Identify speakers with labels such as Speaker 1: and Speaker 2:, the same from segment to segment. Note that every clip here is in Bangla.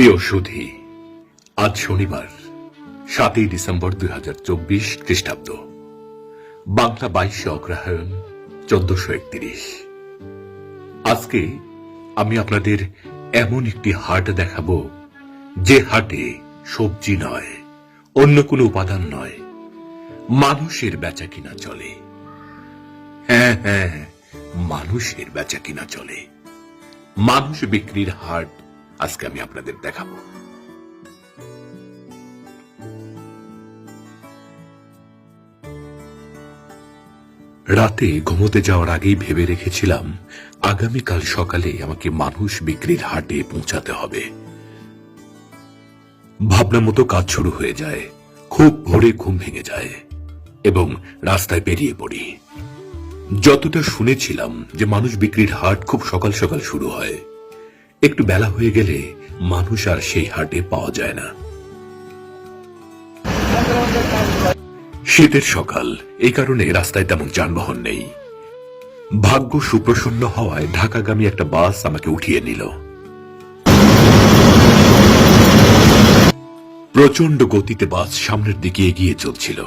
Speaker 1: সুধী, আজ শনিবার, সাতই ডিসেম্বর দুই হাজার চব্বিশ খ্রিস্টাব্দ। বাংলা বাইশে অগ্রহায়ণ, চোদ্দশো একত্রিশ। আজকে আমি আপনাদের এমন একটি হাট দেখাবো, যে হাটে সবজি নয়, অন্য কোনো উপাদান নয়, মানুষের বেচা কিনা চলে। হ্যাঁ হ্যাঁ মানুষের বেচা কিনা চলে। মানুষ বিক্রির হাট আজকে আমি আপনাদের দেখাবো। রাতে ঘুমোতে যাওয়ার আগেই ভেবে রেখেছিলাম, আগামীকাল সকালে আমাকে মানুষ বিক্রির হাটে পৌঁছাতে হবে। ভাবনা মতো কাজ শুরু হয়ে যায়, খুব ভোরে ঘুম ভেঙে যায় এবং রাস্তায় বেরিয়ে পড়ি। যতটা শুনেছিলাম যে মানুষ বিক্রির হাট খুব সকাল সকাল শুরু হয় একটু বেলা হয়ে গেলে মানুষ আর সেই হাটে পাওয়া যায় না। শীতের সকাল, এই কারণে রাস্তায় তেমন যানবাহন নেই। ভাগ্য সুপ্রসন্ন হওয়ায় ঢাকাগামী একটা বাস আমাকে উঠিয়ে নিল। প্রচণ্ড গতিতে বাস সামনের দিকে এগিয়ে চলছিল।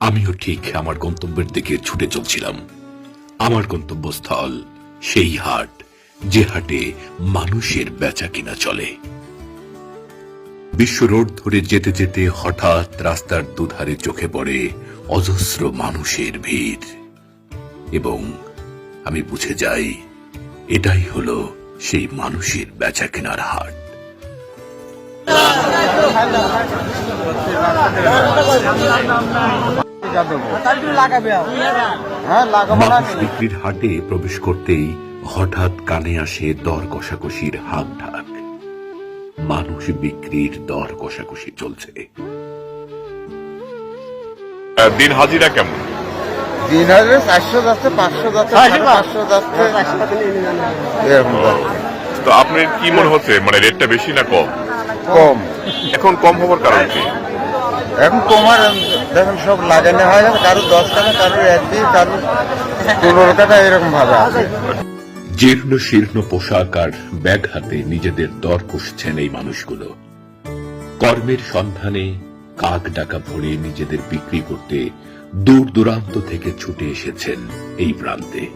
Speaker 1: আমিও ঠিক আমার গন্তব্যের দিকে ছুটে চলছিলাম। আমার গন্তব্যস্থল সেই হাট। যে হাটে মানুষের বেচা কিনা চলে। বিশ্ব রোড ধরে যেতে যেতে হঠাৎ রাস্তার দুধারে চোখে পড়ে অজস্র মানুষের ভিড়। এবং আমি বুঝে যাই এটাই হলো সেই মানুষের বেচা কেনার হাট।
Speaker 2: হ্যাঁ
Speaker 1: বিক্রির হাটে প্রবেশ করতেই হঠাৎ কানে আসে দর কষাকষির হাক ঢাক। মানুষ বিক্রির দর কষাকষি চলছে।
Speaker 3: দিন হাজিরা কেমন?
Speaker 2: দিন হাজারে চারশো যাচ্ছে পাঁচশো যাচ্ছে পাঁচশো যাচ্ছে। এরকম
Speaker 3: তো আপনার কি মনে হচ্ছে মানে রেটটা বেশি না কম?
Speaker 2: কম।
Speaker 3: এখন কম হওয়ার কারণ কি?
Speaker 2: এখন কমার দেখেন সব লাগানো হয় না কারও দশ টাকা কারও এক দিন কারও পনেরো টাকা এরকম ভাবে আছে।
Speaker 1: জীর্ণ শীর্ণ পোশাক আর ব্যাগ হাতে নিজেদের দর কষছেন এই মানুষগুলো। কর্মের সন্ধানে কাক ডাকা ভরে নিজেদের বিক্রি করতে দূর দূরান্ত থেকে ছুটে এসেছেন এই প্রান্তে।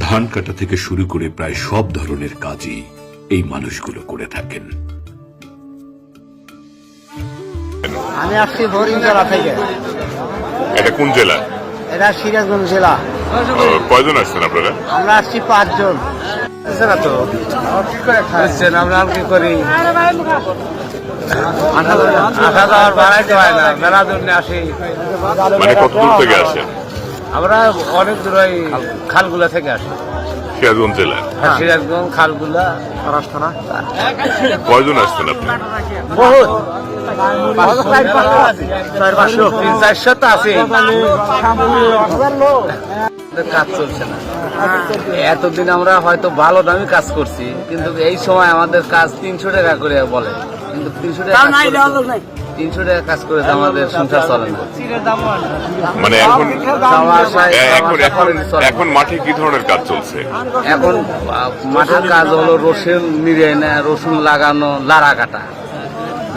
Speaker 1: ধান কাটা থেকে শুরু করে প্রায় সব ধরনের কাজই এই মানুষগুলো করে থাকেন।
Speaker 4: আমি আসছি ভরিং জেলা থেকে।
Speaker 3: এটা কোন জেলা?
Speaker 4: এটা সিরাজগঞ্জ জেলা।
Speaker 3: কয়জন আসছেন আপনারা?
Speaker 4: আমরা আসছি পাঁচজন। না তো। আমরা আর কি করি? আসা যাওয়ার বাড়াইতে হয় না মেলা জন্য আসি।
Speaker 3: মানে কত দূর থেকে আসেন?
Speaker 4: আমরা অনেক দূর ওই খালগুলা থেকে আসি।
Speaker 3: সিরাজগঞ্জ জেলা
Speaker 4: আর সিরাজগঞ্জ খালগুলা
Speaker 3: কয়জন আসছেন আপনি?
Speaker 4: বহুত। কাজ চলছে না এতদিন আমরা হয়তো ভালো দামি কাজ করছি কিন্তু এই সময় আমাদের কাজ তিনশো টাকা করে বলে। কিন্তু তিনশো টাকা তিনশো টাকা কাজ করে আমাদের সংসার চলে না।
Speaker 3: মানে এখন মাঠে কি ধরনের কাজ চলছে?
Speaker 4: এখন মাঠের কাজ হলো রসুন নিড়ে না রসুন লাগানো লাড়া কাটা।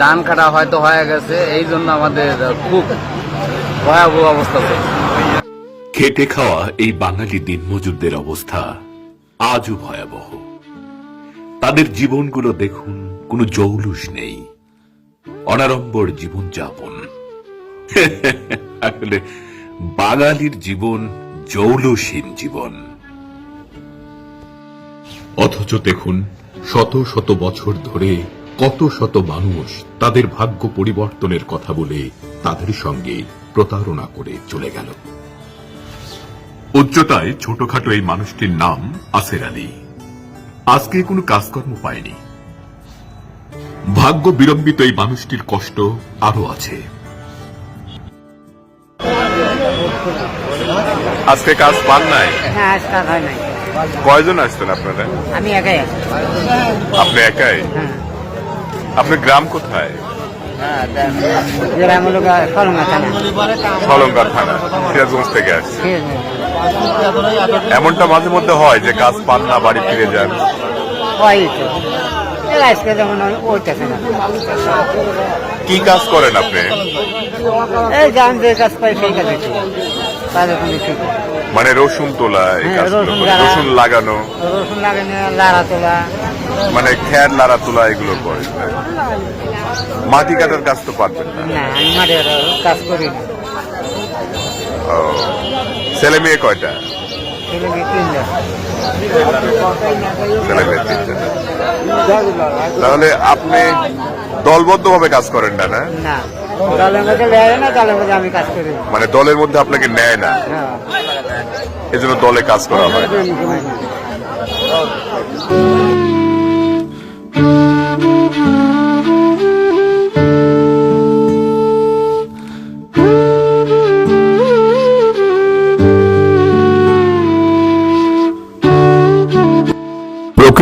Speaker 4: ধান কাটা হয়তো হয়ে গেছে, এই জন্য আমাদের খুব ভয়াবহ অবস্থা
Speaker 1: খেটে খাওয়া এই বাঙালি দিনমজুরদের অবস্থা আজও ভয়াবহ। তাদের জীবনগুলো দেখুন, কোনো জৌলুস নেই। অনারম্বর জীবনযাপন। আসলে বাঙালির জীবন জৌলুসহীন জীবন। অথচ দেখুন, শত শত বছর ধরে কত শত মানুষ তাদের ভাগ্য পরিবর্তনের কথা বলে তাদের সঙ্গে প্রতারণা করে চলে গেল। উচ্চতায় ছোটখাটো এই মানুষটির নাম আসের আলী। আজকে কোনো কাজকর্ম পায়নি। ভাগ্য বিলম্বিত এই মানুষটির কষ্ট আরও আছে।
Speaker 3: আজকে কাজ পান নাই?
Speaker 5: হ্যাঁ আজ কাজ হয় নাই।
Speaker 3: কয়জন আসছেন আপনারা?
Speaker 5: আমি একাই
Speaker 3: আপনি একাই? আপনার গ্রাম কোথায়? এমনটা মাঝে মধ্যে হয় যে কাজ পান না, বাড়ি ফিরে যান।
Speaker 5: যেমন
Speaker 3: কি কাজ করেন আপনি?
Speaker 5: এই যে কাজ।
Speaker 3: মানে রসুন তোলা
Speaker 5: রসুন
Speaker 3: লাগানো।
Speaker 5: রসুন লাগানো, লাড়া তোলা।
Speaker 3: মানে খ্যার লাড়া তোলা এগুলো করে মাটি কাটার কাজ তো পারবেন না।
Speaker 5: কাজ করি
Speaker 3: ছেলে মেয়ে কয়টা? তাহলে আপনি দলবদ্ধ ভাবে কাজ করেন না না? মানে দলের মধ্যে আপনাকে নেয় না?
Speaker 5: হ্যাঁ।
Speaker 3: এজন্য দলে কাজ করা হয়।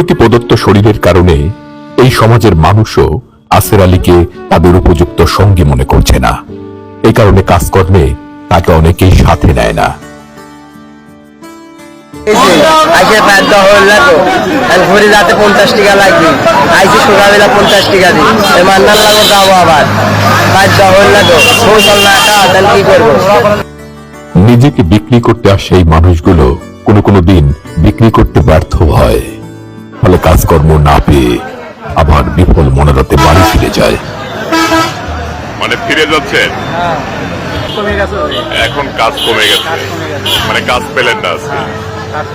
Speaker 1: প্রকৃতি প্রদত্ত শরীরের কারণে এই সমাজের মানুষও আসের আলীকে তাদের উপযুক্ত সঙ্গী মনে করছে না। এই কারণে কাজকর্মে তাকে অনেকেই সাথে নেয় না।
Speaker 6: আইসে বাধ্য হল না আর ঘুরে যাতে পঞ্চাশ টাকা লাগবে। আইসে সকালবেলা পঞ্চাশ টাকা দিই। এই মান্নার লাগো যাব আবার। বাধ্য হল না সৌচল না কা তাহলে কি করব?
Speaker 1: নিজেকে বিক্রি করতে আসে এই মানুষগুলো কোনো কোনো দিন বিক্রি করতে ব্যর্থ হয়। ফলে কাজকর্ম না পেয়ে আবার বিফল মনোরথে বাড়ি ফিরে যায়।
Speaker 3: মানে ফিরে যাচ্ছেন
Speaker 5: কমে গেছে
Speaker 3: এখন কাজ কমে গেছে। মানে কাজ পেলেন না আজকে।
Speaker 5: কাজ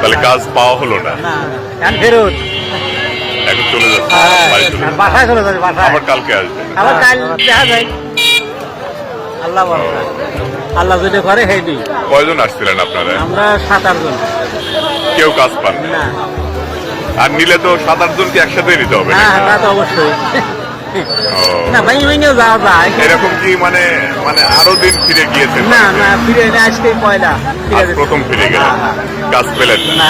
Speaker 3: তাহলে কাজ পাওয়া হলো না।
Speaker 5: ফেরত
Speaker 3: এখন চলে যাচ্ছে। বাড়ি চলে যাচ্ছে।
Speaker 5: বাসায় চলে যাবে
Speaker 3: আবার কালকে আসবে।
Speaker 5: আবার কাল দেখা যায় আল্লাহ আল্লাহ যদি করে দিই
Speaker 3: কয়জন আসছিলেন আপনারা?
Speaker 5: আমরা সাত আট জন
Speaker 3: কেউ কাজ পান আর নিলে তো সাত আট জনকে একসাথে নিতে হবে
Speaker 5: হ্যাঁ তা তো অবশ্যই। না ভাই ভাইও যাওয়া যায়।
Speaker 3: এরকম কি মানে মানে আরও দিন ফিরে
Speaker 5: না না আজকে পয়লা।
Speaker 3: প্রথম ফিরে গেলেন। কাজ পেলেন না।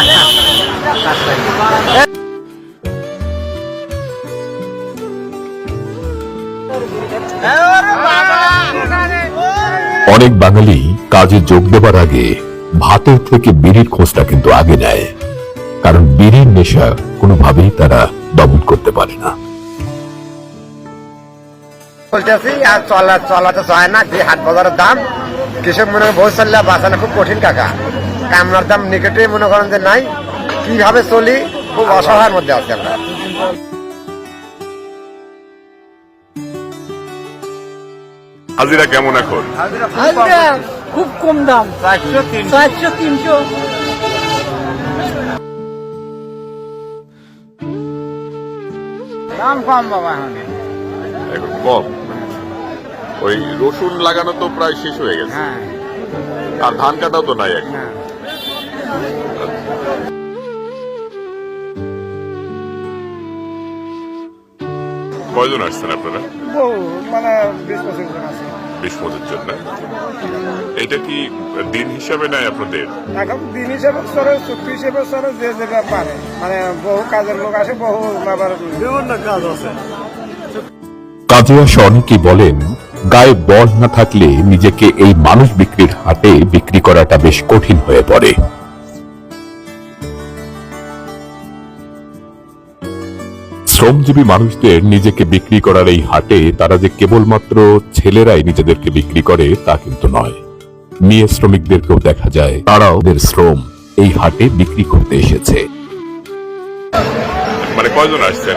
Speaker 1: অনেক বাঙালি কাজে যোগ দেবার আগে ভাতের থেকে বিড়ির খোঁজটা কিন্তু আগে নেয়। কারণ বিড়ির নেশা কোনোভাবেই তারা দমন করতে পারে না।
Speaker 2: বলতেছি আর চলা চলাতে চায় না যে হাট বাজারের দাম কৃষক মনে চললে বাঁচানো খুব কঠিন কাকা। কামনার দাম নিকটে মনে করেন যে নাই। কীভাবে চলি? খুব অসহায়ের মধ্যে আছি আমরা।
Speaker 3: হাজিরা কেমন এখন?
Speaker 5: খুব কম দাম। চারশো চারশো তিনশো। দাম কম বাবা
Speaker 3: কম। ওই রসুন লাগানো তো প্রায় শেষ হয়ে গেছে।
Speaker 5: হ্যাঁ।
Speaker 3: আর ধান কাটাও তো নাই এখন।
Speaker 5: হ্যাঁ।
Speaker 3: কয়জন আসছেন আপনারা?
Speaker 2: মানে বিশ পঁচিশ জন আছে।
Speaker 3: বিশ জন্য। এটা কি দিন হিসাবে নাই আপনাদের?
Speaker 2: এখন দিন হিসাবে সরে চুক্তি হিসাবে সরে যে যেটা পারে। মানে বহু কাজের লোক আসে বহু আবার বিভিন্ন কাজ আছে।
Speaker 1: কাজে আসা অনেকেই বলেন গায়ে বল না থাকলে নিজেকে এই মানুষ বিক্রির হাটে বিক্রি করাটা বেশ কঠিন হয়ে পড়ে। শ্রমজীবী মানুষদের নিজেকে বিক্রি করার এই হাটে তারা যে কেবলমাত্র ছেলেরাই নিজেদেরকে বিক্রি করে তা কিন্তু নয়। মেয়ে শ্রমিকদেরকেও দেখা যায় তারাও ওদের শ্রম এই হাটে বিক্রি করতে এসেছে।
Speaker 3: মানে কয়জন আসছেন?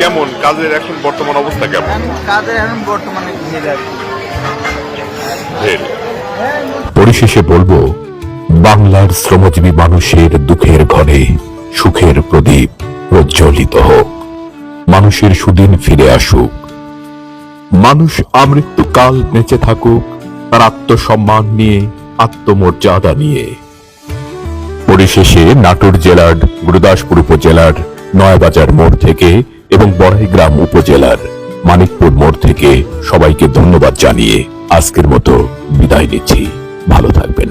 Speaker 3: কেমন? কাজের এখন বর্তমান অবস্থা কেমন?
Speaker 6: কাজের এখন বর্তমানে।
Speaker 1: পরিশেষে বলব বাংলার শ্রমজীবী মানুষের দুঃখের ঘরে সুখের প্রদীপ প্রজ্বলিত হোক। মানুষের সুদিন ফিরে আসুক। মানুষ আমৃত্যুকাল বেঁচে থাকুক, তার আত্মসম্মান নিয়ে, আত্মমর্যাদা নিয়ে। পরিশেষে নাটোর জেলার গুরুদাসপুর উপজেলার নয়াবাজার মোড় থেকে এবং বড়াইগ্রাম উপজেলার মানিকপুর মোড় থেকে সবাইকে ধন্যবাদ জানিয়ে আজকের মতো বিদায় নিচ্ছি। ভালো থাকবেন।